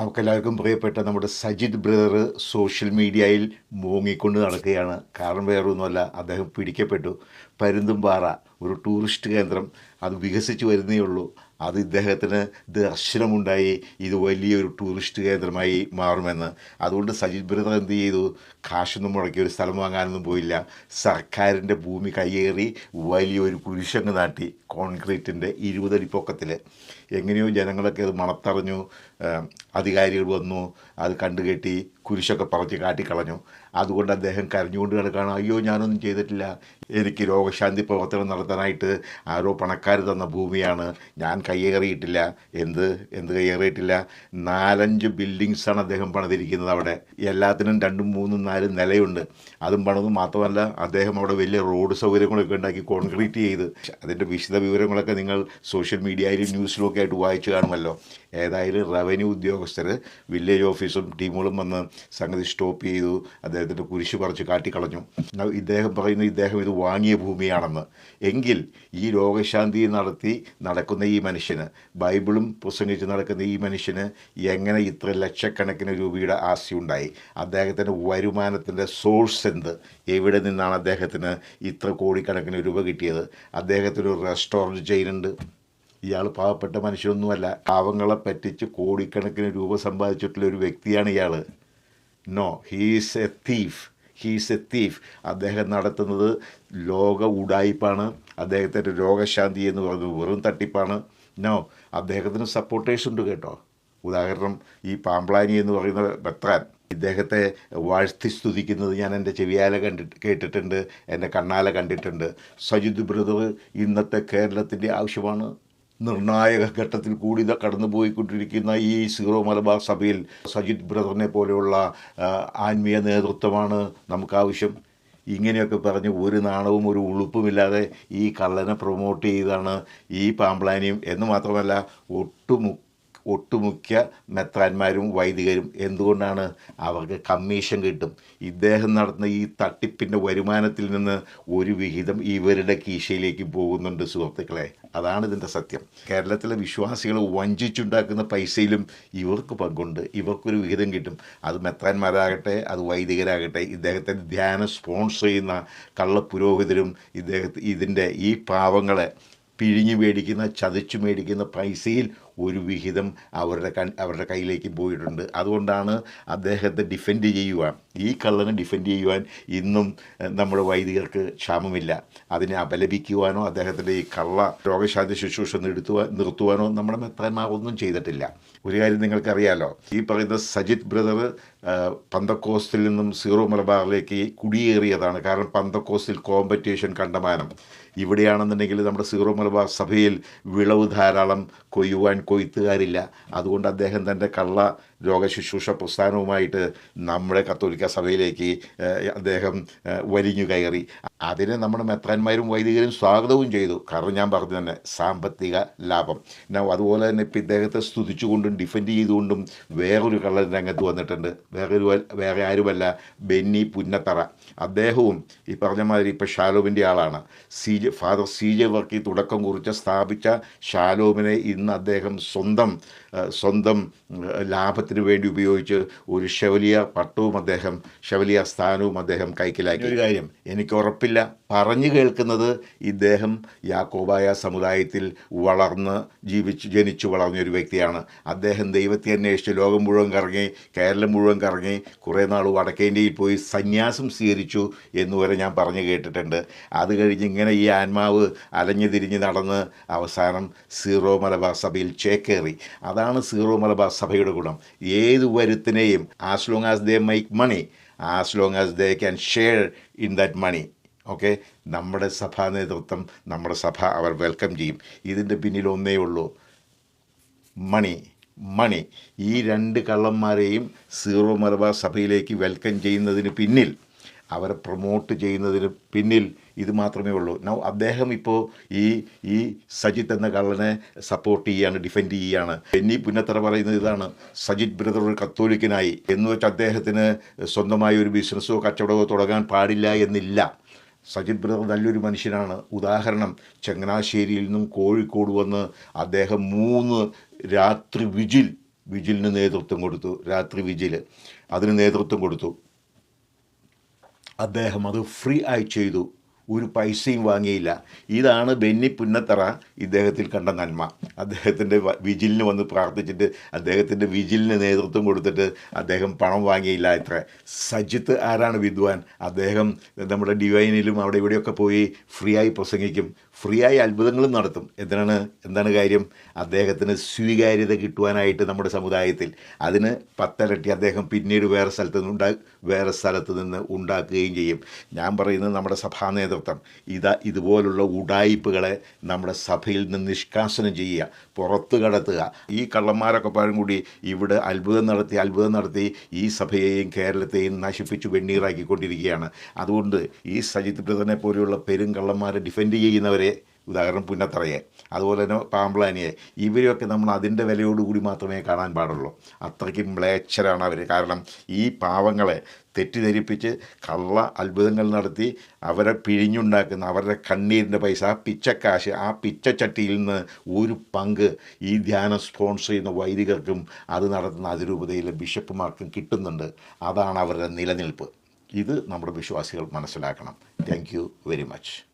നമുക്കെല്ലാവർക്കും പ്രിയപ്പെട്ട നമ്മുടെ സജിത് ബ്രദർ സോഷ്യൽ മീഡിയയിൽ മൂങ്ങിക്കൊണ്ട് നടക്കുകയാണ്. കാരണം വേറൊന്നുമല്ല അദ്ദേഹം പിടിക്കപ്പെട്ടു. പരുന്തുംപാറ ഒരു ടൂറിസ്റ്റ് കേന്ദ്രം അത് വികസിച്ചു വരുന്നേ ഉള്ളൂ അത് ഇദ്ദേഹത്തിന് ദർശനമുണ്ടായി. ഇത് വലിയൊരു ടൂറിസ്റ്റ് കേന്ദ്രമായി മാറുമെന്ന്. അതുകൊണ്ട് സജിത് ബ്രദർ എന്ത് ചെയ്തു? കാശൊന്നും മുടക്കി ഒരു സ്ഥലം വാങ്ങാനൊന്നും പോയില്ല. സർക്കാരിന്റെ ഭൂമി കയ്യേറി വലിയൊരു കുരിശങ്ങ് നാട്ടി കോൺക്രീറ്റിന്റെ ഇരുപതടി പൊക്കത്തിൽ എങ്ങനെയോ ജനങ്ങളൊക്കെ അത് മണത്തറിഞ്ഞു. അധികാരികൾ വന്നു. അത് കണ്ടുകെട്ടി കുരിശൊക്കെ പറിച്ച് കാട്ടിക്കളഞ്ഞു. അതുകൊണ്ട് അദ്ദേഹം കരഞ്ഞുകൊണ്ട് കിടക്കുകയാണ്. അയ്യോ ഞാനൊന്നും ചെയ്തിട്ടില്ല. എനിക്ക് രോഗശാന്തി പ്രവർത്തനം നടത്താനായിട്ട് ആരോ പണക്കാർ തന്ന ഭൂമിയാണ്. ഞാൻ കയ്യേറിയിട്ടില്ല. എന്ത് എന്ത് കയ്യേറിയിട്ടില്ല? നാലഞ്ച് ബിൽഡിങ്സാണ് അദ്ദേഹം പണിതിരിക്കുന്നത് അവിടെ. എല്ലാത്തിനും രണ്ടും മൂന്നും നാലും നിലയുണ്ട്. അതും പണിതും മാത്രമല്ല അദ്ദേഹം അവിടെ വലിയ റോഡ് സൗകര്യങ്ങളൊക്കെ ഉണ്ടാക്കി കോൺക്രീറ്റ് ചെയ്ത്. അതിന്റെ വിശദ വിവരങ്ങളൊക്കെ നിങ്ങൾ സോഷ്യൽ മീഡിയയിലും ന്യൂസിലും ഒക്കെ ആയിട്ട് വായിച്ചു കാണുമല്ലോ. ഏതായാലും റവന്യൂ ഉദ്യോഗസ്ഥർ വില്ലേജ് ഓഫീസും ടീമുകളും വന്ന് സംഗതി സ്റ്റോപ്പ് ചെയ്തു. അദ്ദേഹത്തിന്റെ കുരിശ് പറിച്ച് കാട്ടിക്കളഞ്ഞു ഇദ്ദേഹം പറയുന്നു ഇദ്ദേഹം ഇത് വാങ്ങിയ ഭൂമിയാണെന്ന്. എങ്കിൽ ഈ രോഗശാന്തി നടത്തി നടക്കുന്ന ഈ മനുഷ്യന് ബൈബിളും പ്രസംഗിച്ച് നടക്കുന്ന ഈ മനുഷ്യന് എങ്ങനെ ഇത്ര ലക്ഷക്കണക്കിന് രൂപയുടെ ആസ്തി ഉണ്ടായി? അദ്ദേഹത്തിന്റെ വരുമാനത്തിന്റെ സോഴ്സ് എന്ത്? എവിടെ നിന്നാണ് അദ്ദേഹത്തിന് ഇത്ര കോടിക്കണക്കിന് രൂപ കിട്ടിയത്? അദ്ദേഹത്തിന് ഒരു റെസ്റ്റോറന്റ് ചെയ്യുന്നുണ്ട് ഇയാൾ പാവപ്പെട്ട മനുഷ്യനൊന്നുമല്ല. പാവങ്ങളെ പറ്റിച്ച് കോടിക്കണക്കിന് രൂപ സമ്പാദിച്ചിട്ടുള്ള ഒരു വ്യക്തിയാണ് ഇയാൾ no he's a thief he's a thief അദ്ദേഹം നടത്തുന്നത് ലോക ഉടായ്പാണ്. അദ്ദേഹത്തിന്റെ രോഗശാന്തി എന്ന് പറയുന്നത് വെറും തട്ടിപ്പാണ്. നോ അദ്ദേഹത്തിന് സപ്പോർട്ടേഴ്സ് ഉണ്ട് കേട്ടോ. ഉദാഹരണം ഈ പാമ്പ്ലാനി എന്ന് പറയുന്ന ബത്രാൻ ഇദ്ദേഹത്തെ വാഴ്ത്തി സ്തുതിക്കുന്നത് ഞാൻ എന്റെ ചെവിയാല കണ്ടിട്ട് കേട്ടിട്ടുണ്ട് എന്റെ കണ്ണാല കണ്ടിട്ടുണ്ട്. സജിത് ബ്രദർ ഇന്നത്തെ കേരളത്തിന്റെ ആവശ്യമാണ്. നിർണായക ഘട്ടത്തിൽ കൂടി കടന്നുപോയിക്കൊണ്ടിരിക്കുന്ന കടന്നു പോയിക്കൊണ്ടിരിക്കുന്ന ഈ സീറോ മലബാർ സഭയിൽ സജിത് ബ്രദറിനെ പോലെയുള്ള ആത്മീയ നേതൃത്വമാണ് നമുക്കാവശ്യം. ഇങ്ങനെയൊക്കെ പറഞ്ഞ് ഒരു നാണവും ഒരു ഉളുപ്പുമില്ലാതെ ഈ കള്ളനെ പ്രൊമോട്ട് ചെയ്താണ് ഈ പാമ്പ്ലാനിയും. എന്ന് മാത്രമല്ല ഒട്ടുമു ഒട്ടുമുഖ്യ മെത്രാന്മാരും വൈദികരും എന്തുകൊണ്ടാണ് അവർക്ക് കമ്മീഷൻ കിട്ടും? ഇദ്ദേഹം നടത്തുന്ന ഈ തട്ടിപ്പിന്റെ വരുമാനത്തിൽ നിന്ന് ഒരു വിഹിതം ഇവരുടെ കീശയിലേക്ക് പോകുന്നുണ്ട് സുഹൃത്തുക്കളെ. അതാണ് ഇതിന്റെ സത്യം. കേരളത്തിലെ വിശ്വാസികൾ വഞ്ചിച്ചുണ്ടാക്കുന്ന പൈസയിലും ഇവർക്ക് പങ്കുണ്ട്. ഇവർക്കൊരു വിഹിതം കിട്ടും. അത് മെത്രാന്മാരാകട്ടെ അത് വൈദികരാകട്ടെ ഇദ്ദേഹത്തിന്റെ ധ്യാനം സ്പോൺസർ ചെയ്യുന്ന കള്ളപുരോഹിതരും ഇദ്ദേഹത്തെ ഇതിന്റെ ഈ പാവങ്ങളെ പിഴിഞ്ഞു മേടിക്കുന്ന ചതച്ചു മേടിക്കുന്ന പൈസയിൽ ഒരു വിഹിതം അവരുടെ അവരുടെ കയ്യിലേക്ക് പോയിട്ടുണ്ട്. അതുകൊണ്ടാണ് അദ്ദേഹത്തെ ഡിഫെൻഡ് ചെയ്യുവാൻ ഈ കള്ളനെ ഡിഫെൻഡ് ചെയ്യുവാൻ ഇന്നും നമ്മുടെ വൈദികർക്ക് ക്ഷാമമില്ല. അതിനെ അപലപിക്കുവാനോ അദ്ദേഹത്തിന്റെ ഈ കള്ള രോഗശാന്തി ശുശ്രൂഷ നിർത്തുവാൻ നിർത്തുവാനോ നമ്മുടെ മെത്താന്മാർ ഒന്നും ചെയ്തിട്ടില്ല. ഒരു കാര്യം നിങ്ങൾക്കറിയാലോ ഈ പറയുന്ന സജിത് ബ്രദർ പന്തക്കോസ്റ്റിൽ നിന്നും സീറോ മലബാറിലേക്ക് കുടിയേറിയതാണ്. കാരണം പന്തക്കോസ്റ്റിൽ കോമ്പറ്റീഷൻ കണ്ടമാനം. ഇവിടെയാണെന്നുണ്ടെങ്കിൽ നമ്മുടെ സീറോ മലബാർ സഭയിൽ വിളവ് ധാരാളം കൊയ്യുവാൻ കൊയ്ത്തുകാരില്ല. അതുകൊണ്ട് അദ്ദേഹം തന്റെ കള്ള രോഗശുശ്രൂഷ പ്രസ്ഥാനവുമായിട്ട് നമ്മുടെ കത്തോലിക്ക സഭയിലേക്ക് അദ്ദേഹം വലിഞ്ഞു കയറി. അതിനെ നമ്മുടെ മെത്രാന്മാരും വൈദികരും സ്വാഗതവും ചെയ്തു. കാരണം ഞാൻ പറഞ്ഞു തന്നെ സാമ്പത്തിക ലാഭം. അതുപോലെ തന്നെ ഇപ്പം ഇദ്ദേഹത്തെ സ്തുതിച്ചുകൊണ്ടും ഡിഫെൻഡ് ചെയ്തുകൊണ്ടും വേറൊരു കള്ളൻ രംഗത്ത് വന്നിട്ടുണ്ട്. വേറൊരു വേറെ ആരുമല്ല ബെന്നി പുന്നത്തറ. അദ്ദേഹവും ഈ പറഞ്ഞ മാതിരി ഇപ്പോൾ ഷാലോമിന്റെ ആളാണ്. C J father C J Varkey തുടക്കം കുറിച്ച് സ്ഥാപിച്ച ഷാലോമിനെ ഇന്ന് അദ്ദേഹം സ്വന്തം സ്വന്തം ലാഭത്തിന് വേണ്ടി ഉപയോഗിച്ച് ഒരു ഷെവലിയ പട്ടവും അദ്ദേഹം ഷെവലിയ സ്ഥാനവും അദ്ദേഹം കൈക്കലാക്കി. ഒരു കാര്യം എനിക്ക് ഉറപ്പില്ല. പറഞ്ഞു കേൾക്കുന്നത് ഇദ്ദേഹം യാക്കോബായ സമുദായത്തിൽ വളർന്ന് ജീവിച്ച് ജനിച്ചു വളർന്ന ഒരു വ്യക്തിയാണ്. അദ്ദേഹം ദൈവത്തെ അന്വേഷിച്ച് ലോകം മുഴുവൻ കറങ്ങി കേരളം മുഴുവൻ കറങ്ങി കുറേ നാൾ വടക്കേന്റെയിൽ പോയി സന്യാസം സ്വീകരിച്ചു എന്ന് വരെ ഞാൻ പറഞ്ഞു കേട്ടിട്ടുണ്ട്. അത് കഴിഞ്ഞ് ഇങ്ങനെ ഈ ആത്മാവ് അലഞ്ഞു തിരിഞ്ഞ് നടന്ന് അവസാനം സീറോ മലബാർ സഭയിൽ ചേക്കേറി. അതാണ് സീറോ മലബാർ സഭയുടെ ഗുണം. ഏത് വരുത്തിനെയും as long as they make money as long as they can share in that money okay നമ്മുടെ സഭാ നേതൃത്വം നമ്മുടെ സഭ അവർ വെൽക്കം ചെയ്യും. ഇതിന്റെ പിന്നിൽ ഒന്നേ ഉള്ളൂ. മണി മണി ഈ രണ്ട് കള്ളന്മാരെയും സീറോ മലബാർ സഭയിലേക്ക് വെൽക്കം ചെയ്യുന്നതിന് പിന്നിൽ അവരെ പ്രൊമോട്ട് ചെയ്യുന്നതിന് പിന്നിൽ ഇത് മാത്രമേ ഉള്ളൂ. നൗ അദ്ദേഹം ഇപ്പോൾ ഈ ഈ സജിത്ത് എന്ന കള്ളനെ സപ്പോർട്ട് ചെയ്യാണ് ഡിഫെൻഡ് ചെയ്യുകയാണ് എന്നീ പുന്നത്തറ പറയുന്നത് ഇതാണ് സജിത് ബ്രദർ ഒരു കത്തോലിക്കനായി. എന്ന് വെച്ച് അദ്ദേഹത്തിന് സ്വന്തമായ ഒരു ബിസിനസ്സോ കച്ചവടമോ തുടങ്ങാൻ പാടില്ല എന്നില്ല. സജിത് ബ്രദർ നല്ലൊരു മനുഷ്യനാണ്. ഉദാഹരണം ചങ്ങനാശ്ശേരിയിൽ നിന്നും കോഴിക്കോട് വന്ന് അദ്ദേഹം മൂന്ന് രാത്രി വിജിൽ വിജിലിന് നേതൃത്വം കൊടുത്തു രാത്രി വിജിൽ അതിന് നേതൃത്വം കൊടുത്തു. അദ്ദേഹം അത് ഫ്രീ ആയി ചെയ്തു. ഒരു പൈസയും വാങ്ങിയില്ല. ഇതാണ് ബെന്നി പുന്നത്തറ ഇദ്ദേഹത്തിൽ കണ്ട നന്മ. അദ്ദേഹത്തിന്റെ വിജിലിന് വന്ന് പ്രാർത്ഥിച്ചിട്ട് അദ്ദേഹത്തിന്റെ വിജിലിന് നേതൃത്വം കൊടുത്തിട്ട് അദ്ദേഹം പണം വാങ്ങിയില്ല ഇത്ര. സജിത്ത് ആരാണ് വിദ്വാൻ? അദ്ദേഹം നമ്മുടെ ഡിവൈനിലും അവിടെ ഇവിടെയൊക്കെ പോയി ഫ്രീ ആയി പ്രസംഗിക്കും. ഫ്രീ ആയി അത്ഭുതങ്ങളും നടത്തും. എന്തിനാണ്? എന്താണ് കാര്യം? അദ്ദേഹത്തിന് സ്വീകാര്യത കിട്ടുവാനായിട്ട് നമ്മുടെ സമുദായത്തിൽ അതിന് പത്തരട്ടി അദ്ദേഹം പിന്നീട് വേറെ സ്ഥലത്ത് നിന്ന് ഉണ്ടാ വേറെ സ്ഥലത്ത് നിന്ന് ഉണ്ടാക്കുകയും ചെയ്യും. ഞാൻ പറയുന്നത് നമ്മുടെ സഭാ നേതൃത്വം ഇതാ ഇതുപോലുള്ള ഉടായിപ്പുകളെ നമ്മുടെ സഭയിൽ നിന്ന് നിഷ്കാസനം ചെയ്യുക പുറത്ത് കടത്തുക. ഈ കള്ളന്മാരൊക്കെ പാടും കൂടി ഇവിടെ അത്ഭുതം നടത്തി അത്ഭുതം നടത്തി ഈ സഭയെയും കേരളത്തെയും നശിപ്പിച്ച് വെണ്ണീറാക്കിക്കൊണ്ടിരിക്കുകയാണ്. അതുകൊണ്ട് ഈ സജിത് ബ്രദറിനെ പോലെയുള്ള പെരും കള്ളന്മാരെ ഡിഫെൻഡ് ചെയ്യുന്നവരെ ഉദാഹരണം പുന്നത്തറയെ അതുപോലെ തന്നെ പാമ്പ്ലാനിയെ. ഇവരെയൊക്കെ നമ്മൾ അതിന്റെ വിലയോടുകൂടി മാത്രമേ കാണാൻ പാടുള്ളൂ. അത്രയ്ക്കും മ്ലേച്ഛരാണ് അവർ കാരണം ഈ പാവങ്ങളെ തെറ്റിദ്ധരിപ്പിച്ച് കള്ള അത്ഭുതങ്ങൾ നടത്തി അവരെ പിഴിഞ്ഞുണ്ടാക്കുന്ന അവരുടെ കണ്ണീരിന്റെ പൈസ ആ പിച്ചക്കാശ് ആ പിച്ചച്ചട്ടിയിൽ നിന്ന് ഒരു പങ്ക് ഈ ധ്യാനം സ്പോൺസർ ചെയ്യുന്ന വൈദികർക്കും അത് നടത്തുന്ന അതിരൂപതയിലെ ബിഷപ്പുമാർക്കും കിട്ടുന്നുണ്ട്. അതാണ് അവരുടെ നിലനിൽപ്പ്. ഇത് നമ്മുടെ വിശ്വാസികൾ മനസ്സിലാക്കണം. Thank very much